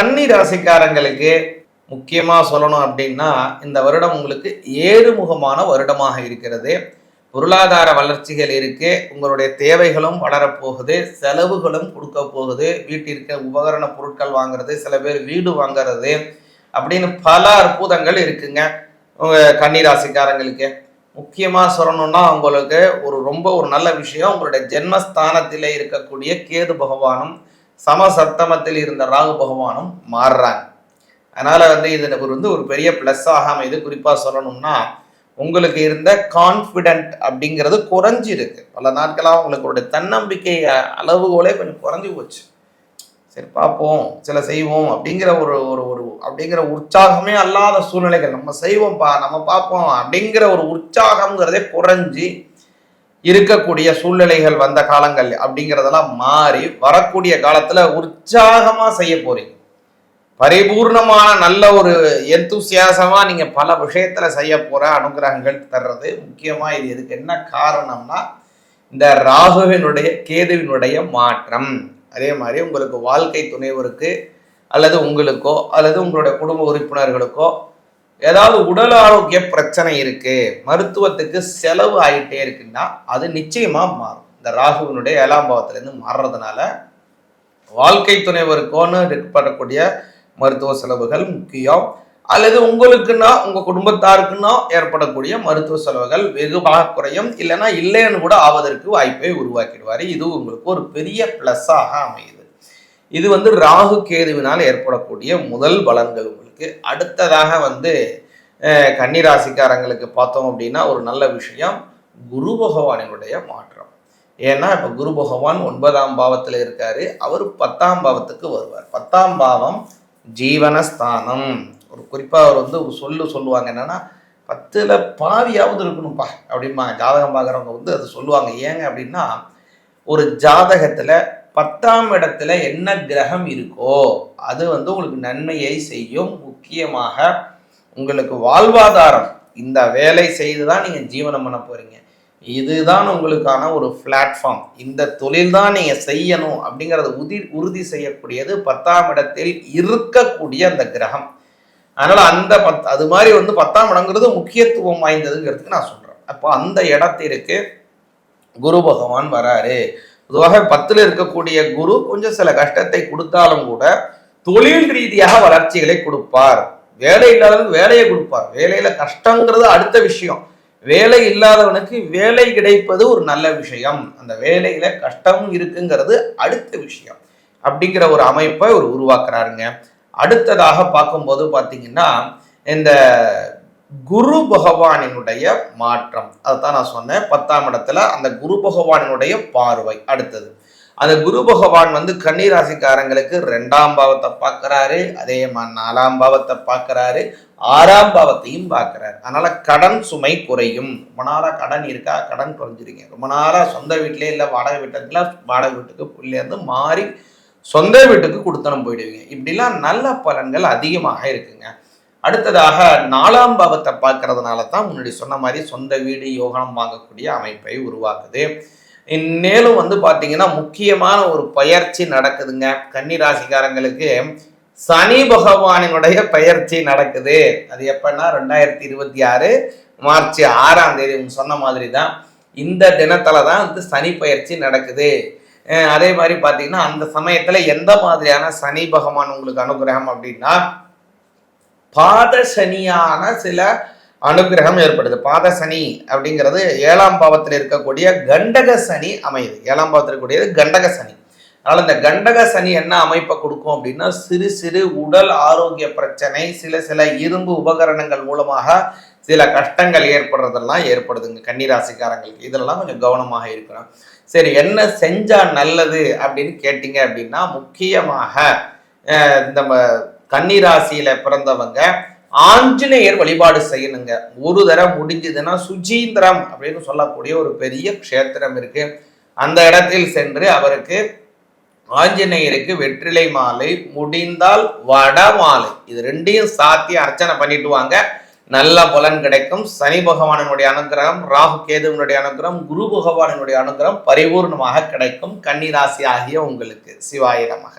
கன்னி ராசிக்காரங்களுக்கு முக்கியமாக சொல்லணும் அப்படின்னா இந்த வருடம் உங்களுக்கு ஏறுமுகமான வருடமாக இருக்கிறது. பொருளாதார வளர்ச்சிகள் இருக்கு. உங்களுடைய தேவைகளும் வளரப்போகுது. செலவுகளும் கொடுக்க போகுது. வீட்டிற்கு உபகரண பொருட்கள் வாங்குறது சில பேர் வீடு வாங்குறது அப்படின்னு பல அற்புதங்கள் இருக்குங்க உங்க கன்னிராசிக்காரங்களுக்கு முக்கியமாக சொல்லணும்னா உங்களுக்கு ஒரு ரொம்ப ஒரு நல்ல விஷயம் உங்களுடைய ஜென்மஸ்தானத்தில் இருக்கக்கூடிய கேது பகவானும் சமசப்தமத்தில் இருந்த ராகு பகவானும் மாறுறாங்க. அதனால வந்து இது ஒரு வந்து ஒரு பெரிய ப்ளஸ்ஸாக இது குறிப்பாக சொல்லணும்னா உங்களுக்கு இருந்த கான்ஃபிடென்ட் அப்படிங்கிறது குறைஞ்சிருக்கு. பல நாட்களாக உங்களுடைய தன்னம்பிக்கை அளவுகோலே கொஞ்சம் குறைஞ்சி போச்சு. சரி பார்ப்போம். சில செய்வோம் அப்படிங்கிற ஒரு ஒரு ஒரு அப்படிங்கிற உற்சாகமே அல்லாத சூழ்நிலைகள். நம்ம செய்வோம்ப்பா நம்ம பார்ப்போம் அப்படிங்கிற ஒரு உற்சாகம்ங்கிறதே குறைஞ்சி இருக்கக்கூடிய சூழ்நிலைகள் வந்த காலங்கள் அப்படிங்கிறதெல்லாம் மாறி வரக்கூடிய காலத்துல உற்சாகமா செய்ய போறீங்க. பரிபூர்ணமான நல்ல ஒரு எந்தூசியாசமா நீங்க பல விஷயத்துல செய்ய போற அனுகிரகங்கள் தர்றது முக்கியமா இது. இதுக்கு என்ன காரணம்னா இந்த ராகுவினுடைய கேதுவினுடைய மாற்றம். அதே மாதிரி உங்களுக்கு வாழ்க்கை துணைவருக்கு அல்லது உங்களுக்கோ அல்லது உங்களுடைய குடும்ப உறுப்பினர்களுக்கோ ஏதாவது உடல் ஆரோக்கிய பிரச்சனை இருக்கு மருத்துவத்துக்கு செலவு ஆகிட்டே இருக்குன்னா அது நிச்சயமா மாறும். இந்த ராகுவினுடைய ஏழாம் பாவத்திலேருந்து மாறுறதுனால வாழ்க்கை துணைவருக்கோன்னு ஏற்படக்கூடிய மருத்துவ செலவுகள் முக்கியம். அல்லது உங்களுக்குன்னா உங்க குடும்பத்தாருக்குன்னா ஏற்படக்கூடிய மருத்துவ செலவுகள் வெகுவாக குறையும். இல்லைன்னா இல்லைன்னு கூட ஆவதற்கு வாய்ப்பை உருவாக்கிடுவாரு. இது உங்களுக்கு ஒரு பெரிய பிளஸ்ஸாக அமையுது. இது வந்து ராகு கேதுவினால் ஏற்படக்கூடிய முதல் பலன்கள் உங்களுக்கு அடுத்ததாக வந்து கன்னிராசிக்காரங்களுக்கு பார்த்தோம் அப்படின்னா ஒரு நல்ல விஷயம் குரு பகவானினுடைய மாற்றம். ஏன்னா இப்போ குரு பகவான் ஒன்பதாம் பாவத்தில் இருக்காரு. அவர் பத்தாம் பாவத்துக்கு வருவார். பத்தாம் பாவம் ஜீவனஸ்தானம். ஒரு குறிப்பாக அவர் வந்து ஒரு சொல்லு சொல்லுவாங்க. என்னன்னா பத்தில் பாதியாவது இருக்கணும்ப்பா அப்படிம்பாங்க. ஜாதகம் பார்க்குறவங்க வந்து அது சொல்லுவாங்க. ஏங்க அப்படின்னா ஒரு ஜாதகத்தில் பத்தாம் இடத்துல என்ன கிரகம் இருக்கோ அது வந்து உங்களுக்கு நன்மையை செய்யும். முக்கியமாக உங்களுக்கு வாழ்வாதாரம். இந்த வேலை செய்து தான் நீங்கள் ஜீவனம் பண்ண போறீங்க. இதுதான் உங்களுக்கான ஒரு பிளாட்ஃபார்ம் இந்த தொழில் தான் நீங்கள் செய்யணும் அப்படிங்கிறத உதி உறுதி செய்யக்கூடியது பத்தாம் இடத்தில் இருக்கக்கூடிய அந்த கிரகம். அதனால் அந்த பத் அது மாதிரி வந்து பத்தாம் இடங்கிறது முக்கியத்துவம் வாய்ந்ததுங்கிறதுக்கு நான் சொல்கிறேன் அப்போ அந்த இடத்திற்கு குரு பகவான் வராரு. பொதுவாக பத்தில் இருக்கக்கூடிய குரு கொஞ்சம் சில கஷ்டத்தை கொடுத்தாலும் கூட தொழில் ரீதியாக வளர்ச்சிகளை கொடுப்பார். வேலை இல்லாதவனுக்கு வேலையை கொடுப்பார். வேலையில கஷ்டங்கிறது அடுத்த விஷயம். வேலை இல்லாதவனுக்கு வேலை கிடைப்பது ஒரு நல்ல விஷயம். அந்த வேலையில கஷ்டம் இருக்குங்கிறது அடுத்த விஷயம். அப்படிங்கிற ஒரு அமைப்பை ஒரு உருவாக்குறாருங்க. அடுத்ததாக பார்க்கும்போது பார்த்தீங்கன்னா இந்த குரு பகவானினுடைய மாற்றம். அதுதான் நான் சொன்னேன். பத்தாம் இடத்துல அந்த குரு பகவானினுடைய பார்வை அடுத்தது. அந்த குரு பகவான் வந்து கன்னிராசிக்காரங்களுக்கு ரெண்டாம் பாவத்தை பார்க்குறாரு அதே மாதிரி நாலாம் பாவத்தை பார்க்குறாரு ஆறாம் பாவத்தையும் பார்க்குறாரு. அதனால் கடன் சுமை குறையும். ரொம்ப நாளாக கடன் இருக்கா? கடன் குறைஞ்சிருக்கீங்க. ரொம்ப நாளாக சொந்த வீட்டிலே இல்லை வாடகை வீட்டுல வாடகை வீட்டுக்கு புள்ளிலேருந்து மாறி சொந்த வீட்டுக்கு கொடுத்தனம் போயிடுவீங்க. இப்படிலாம் நல்ல பலன்கள் அதிகமாக இருக்குங்க. அடுத்ததாக நாலாம் பாவத்தை பார்க்கறதுனால தான் முன்னாடி சொன்ன மாதிரி சொந்த வீடு யோகம் வாங்கக்கூடிய அமைப்பை உருவாக்குது. மேலும் வந்து பார்த்தீங்கன்னா முக்கியமான ஒரு பயிற்சி நடக்குதுங்க. கன்னி ராசிக்காரங்களுக்கு சனி பகவானினுடைய பயிற்சி நடக்குது. அது எப்பன்னா ரெண்டாயிரத்தி இருபத்தி ஆறு மார்ச் ஆறாம் தேதி சொன்ன மாதிரி தான் இந்த தினத்துல தான் வந்து சனி பயிற்சி நடக்குது. அதே மாதிரி பார்த்தீங்கன்னா அந்த சமயத்தில் எந்த மாதிரியான சனி பகவான் உங்களுக்கு அனுகிரகம் அப்படின்னா பாத சனியான சில அனுகிரகம் ஏற்படுது. பாத சனி அப்படிங்கிறது ஏழாம் பாவத்தில் இருக்கக்கூடிய கண்டக சனி அமையுது. ஏழாம் பாவத்தில் இருக்கக்கூடியது கண்டக சனி. அதனால் இந்த கண்டக சனி என்ன அமைப்பை கொடுக்கும் அப்படின்னா சிறு சிறு உடல் ஆரோக்கிய பிரச்சனை சில சில இரும்பு உபகரணங்கள் மூலமாக சில கஷ்டங்கள் ஏற்படுறதெல்லாம் ஏற்படுதுங்க கன்னிராசிக்காரங்களுக்கு. இதெல்லாம் கொஞ்சம் கவனமாக இருக்கணும் சரி என்ன செஞ்சால் நல்லது அப்படின்னு கேட்டிங்க அப்படின்னா முக்கியமாக இந்த கன்னிராசியில பிறந்தவங்க ஆஞ்சநேயர் வழிபாடு செய்யணுங்க. ஒரு தரம் முடிஞ்சதுன்னா சுஜீந்திரம் அப்படின்னு சொல்லக்கூடிய ஒரு பெரிய க்ஷேத்திரம் இருக்கு. அந்த இடத்தில் சென்று அவருக்கு ஆஞ்சநேயருக்கு வெற்றிலை மாலை முடிந்தால் வட மாலை. இது ரெண்டையும் சாத்தி அர்ச்சனை பண்ணிட்டு வாங்க. நல்ல பலன் கிடைக்கும். சனி பகவானினுடைய அனுகிரகம் ராகு கேதுவனுடைய அனுகிரகம் குரு பகவானினுடைய அனுகிரகம் பரிபூர்ணமாக கிடைக்கும். கன்னிராசி ஆகிய உங்களுக்கு. சிவாயிரமாக